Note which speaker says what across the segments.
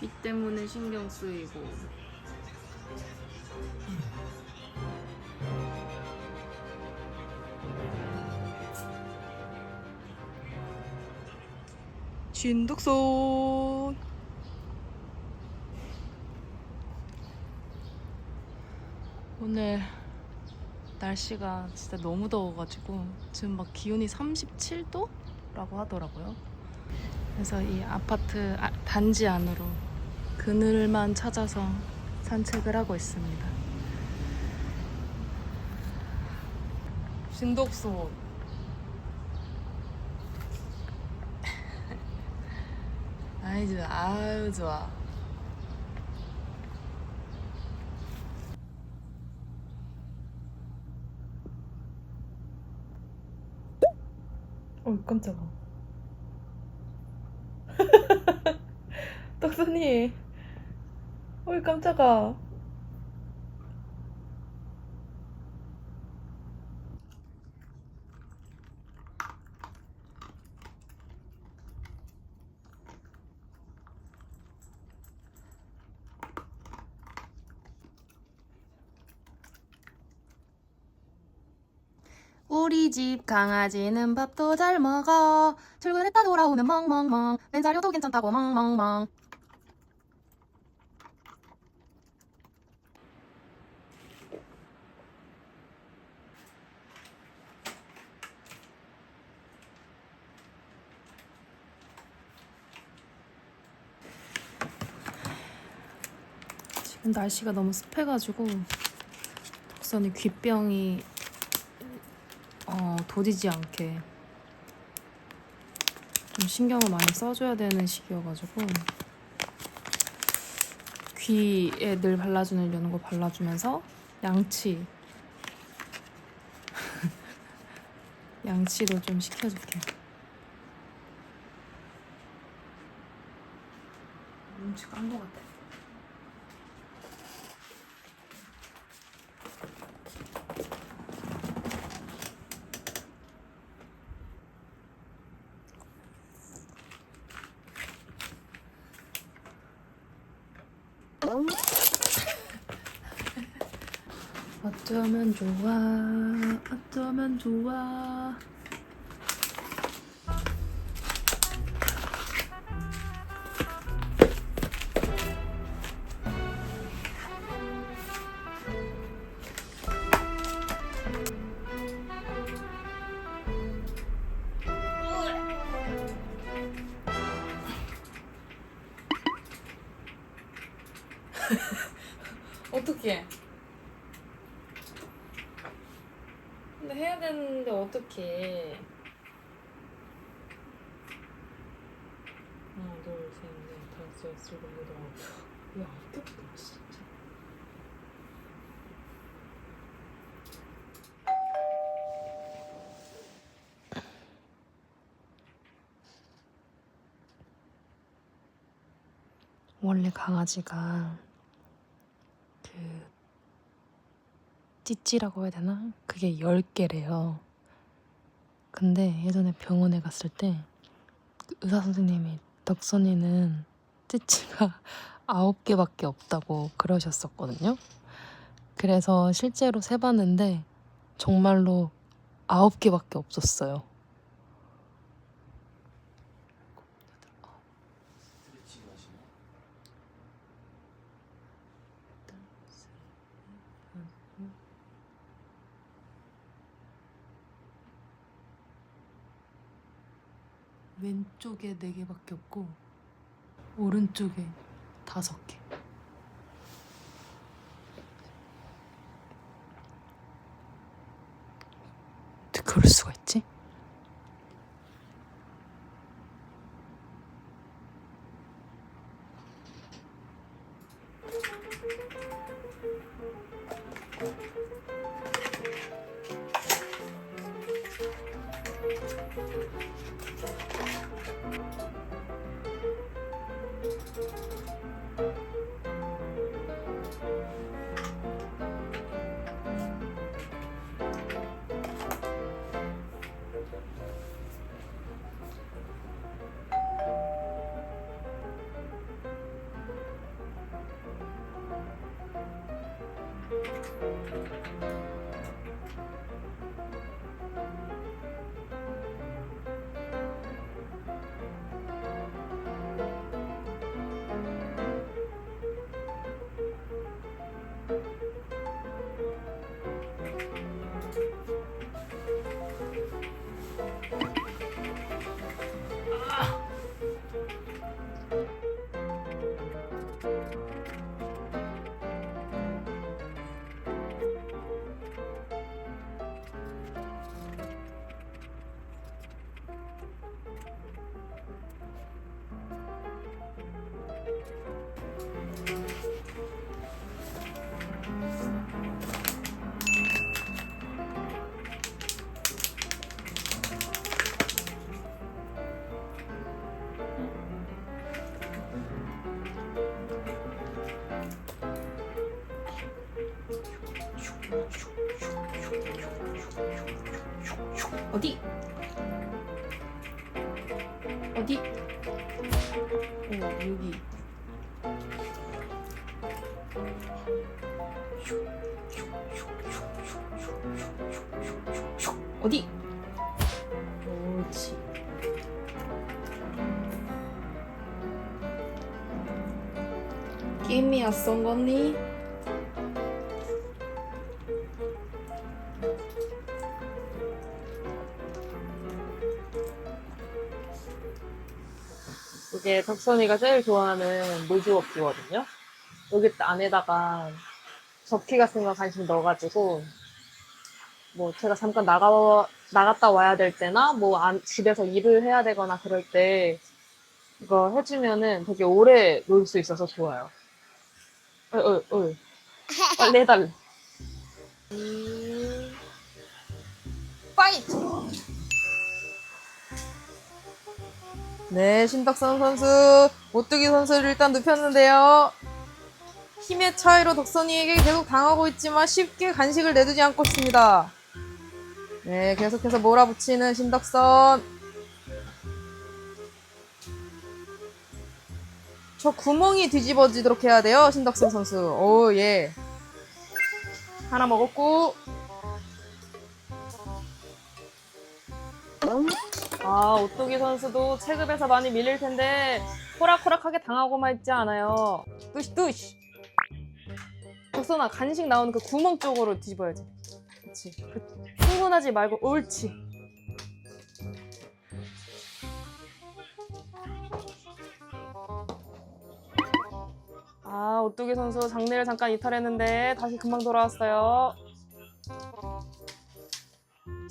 Speaker 1: 귀 때문에 신경 쓰이고.
Speaker 2: 진득손 오늘 날씨가 진짜 너무 더워가지고 지금 막 기온이 37도라고 하더라고요. 그래서 이 아파트 아- 단지 안으로 그늘만 찾아서 산책을 하고 있습니다. 진독소 아이 좋아. 아유 좋아. 어 깜짝아. 떡순이 어이 깜짝아
Speaker 1: 우리 집 강아지는 밥도 잘 먹어. 출근했다 돌아오면 멍멍멍. 맨사료도 괜찮다고 멍멍멍.
Speaker 2: 날씨가 너무 습해가지고 덕선이 귀병이 어, 도지지 않게 좀 신경을 많이 써줘야 되는 시기여가지고 귀에 늘 발라주는 이런 거 발라주면서 양치 양치도 좀 시켜줄게. 눈치 깐거 같아. 어쩌면 좋아 어쩌면 좋아. 어떻게 근데 해야 되는데 어떻게 하나 둘 셋 넷 다섯 여섯 일곱 여덟 아홉. 야 아꼈다 진짜. 원래 강아지가 찌찌라고 해야 되나? 그게 10개래요. 근데 예전에 병원에 갔을 때그 의사 선생님이 덕선이는 찌찌가 9개밖에 없다고 그러셨었거든요. 그래서 실제로 세봤는데 정말로 9개밖에 없었어요. 왼쪽에 네 개밖에 없고 오른쪽에 다섯 개. 어떻게 그럴 수가 있지? Thank you. 어디? 어디? 어, 여기. 어디? 옳지. 게임이야 쏜 거니?
Speaker 3: 이게 덕선이가 제일 좋아하는 노즈워크거든요. 여기 안에다가 접기 같은 거 간식 넣어가지고 뭐 제가 잠깐 나가 나갔다 와야 될 때나 뭐 안- 집에서 일을 해야 되거나 그럴 때 이거 해주면은 되게 오래 놀 수 있어서 좋아요. 어, 어, 어. 빨리 해달래. 음, 파이트!
Speaker 4: 네, 신덕선 선수, 오뚜기 선수를 일단 눕혔는데요. 힘의 차이로 덕선이에게 계속 당하고 있지만 쉽게 간식을 내두지 않고 있습니다. 네, 계속해서 몰아붙이는 신덕선. 저 구멍이 뒤집어지도록 해야 돼요, 신덕선 선수. 오, 예. 하나 먹었고.
Speaker 3: 아, 오뚜기 선수도 체급에서 많이 밀릴 텐데 호락호락하게 당하고만 있지 않아요.
Speaker 4: 뚜시, 뚜시. 덕선아, 간식 나오는 그 구멍 쪽으로 뒤집어야지. 그치. 그, 흥분하지 말고, 옳지.
Speaker 3: 아, 오뚜기 선수 장례를 잠깐 이탈했는데 다시 금방 돌아왔어요.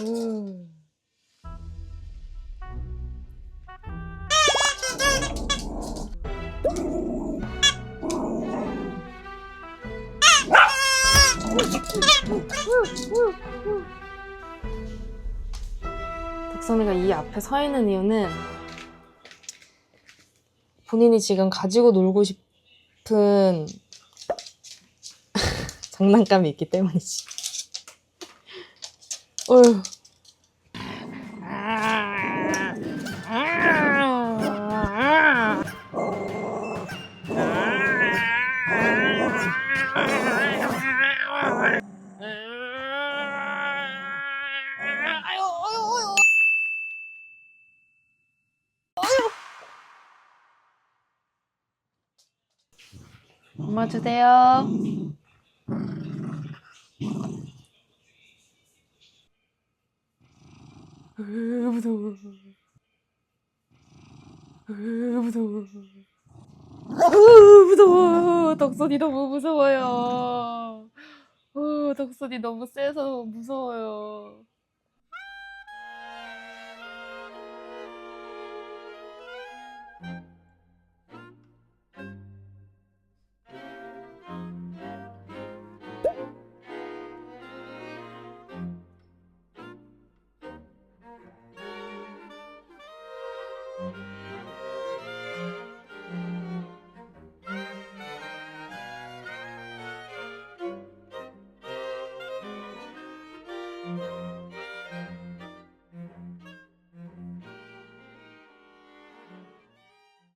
Speaker 4: 음.
Speaker 2: 덕선이가 이 앞에 서 있는 이유는 본인이 지금 가지고 놀고 싶은 장난감이 있기 때문이지. 어휴. 엄마 주세요. 무서워. 으, 무서워. 으, 무서워. 덕선이 너무 무서워요. 어, 덕선이 너무 세서 무서워요. Thank you.